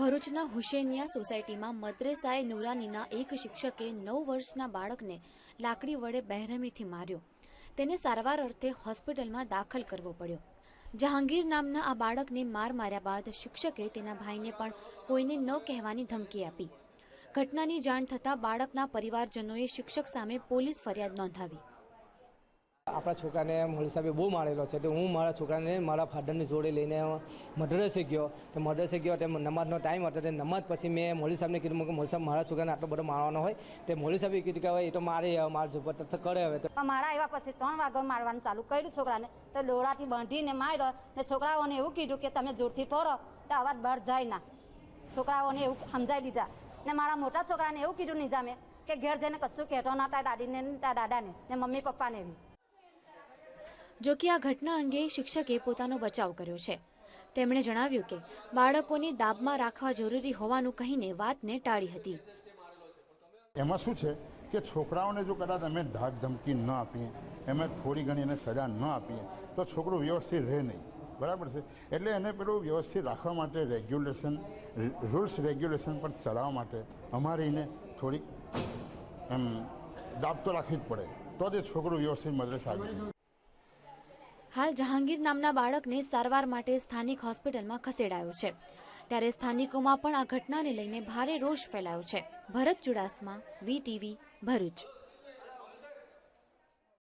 ભરૂચના હુસેનિયા સોસાયટીમાં મદ્રેસાએ નુરાનીના એક શિક્ષકે નવ વર્ષના બાળકને લાકડી વડે બહેરમીથી માર્યો. તેને સારવાર અર્થે હોસ્પિટલમાં દાખલ કરવો પડ્યો. જહાંગીર નામના આ બાળકને માર માર્યા બાદ શિક્ષકે તેના ભાઈને પણ કોઈને ન કહેવાની ધમકી આપી. ઘટનાની જાણ થતાં બાળકના પરિવારજનોએ શિક્ષક સામે પોલીસ ફરિયાદ નોંધાવી. આપણા છોકરાને મોલી સાહેબે બહુ મારેલો છે. તો હું મારા છોકરાને મારા ફાધરની જોડે લઈને મદ્રસે ગયો. તો મદ્રસે ગયો તે નમાજનો ટાઈમ હતો તે નમાજ પછી મેં મોલી સાહેબને કીધું કે મોલી સાહેબ, મારા છોકરાને આટલો બધો મારવાનો હોય. તે મોલી સાહેબે કીધું કે, હવે એ તો મારે, મારા જબરદસ્ત કરે હવે તો. મારા આવ્યા પછી ત્રણ વાગે મારવાનું ચાલુ કર્યું છોકરાને. તો લોડાથી બાંધીને માર્યો ને છોકરાઓને એવું કીધું કે, તમે જોરથી પડો તો અવાજ બહાર જાય ના. છોકરાઓને એવું સમજાવી દીધા. ને મારા મોટા છોકરાને એવું કીધું નિજામે કે, ઘેર જઈને કશું કહેતો ના, તારા દાદીને તારા દાદાને ને મમ્મી પપ્પાને બી. જો કે આ ઘટના અંગે શિક્ષકે પોતાનો બચાવ કર્યો છે. તેમણે જણાવ્યું કે બાળકોને દાબમાં રાખવા જરૂરી હોવાનું કહીને વાતને ટાળી હતી. એમાં શું છે કે છોકરાઓને જો કદાચ અમે ધાક ધમકી ન આપીએ એમે થોડી ઘણી એને સજા ન આપીએ, તો છોકરું વ્યવસ્થિત રહે નહીં. બરાબર છે? એટલે એને પેલું વ્યવસ્થિત રાખવા માટે રેગ્યુલેશન, રૂલ્સ રેગ્યુલેશન પણ ચલાવવા માટે અમારે એને થોડીક એમ દાબ તો રાખવી જ પડે. તો જ છોકરો વ્યવસ્થિત મદ્રેસ આવી હાલ જહાંગીર નામના બાળકને સારવાર માટે સ્થાનિક હોસ્પિટલમાં ખસેડાયો છે. ત્યારે સ્થાનિકોમાં પણ આ ઘટનાને લઈને ભારે રોષ ફેલાયો છે. ભરત ચુડાસમા વીટીવી ભરૂચ.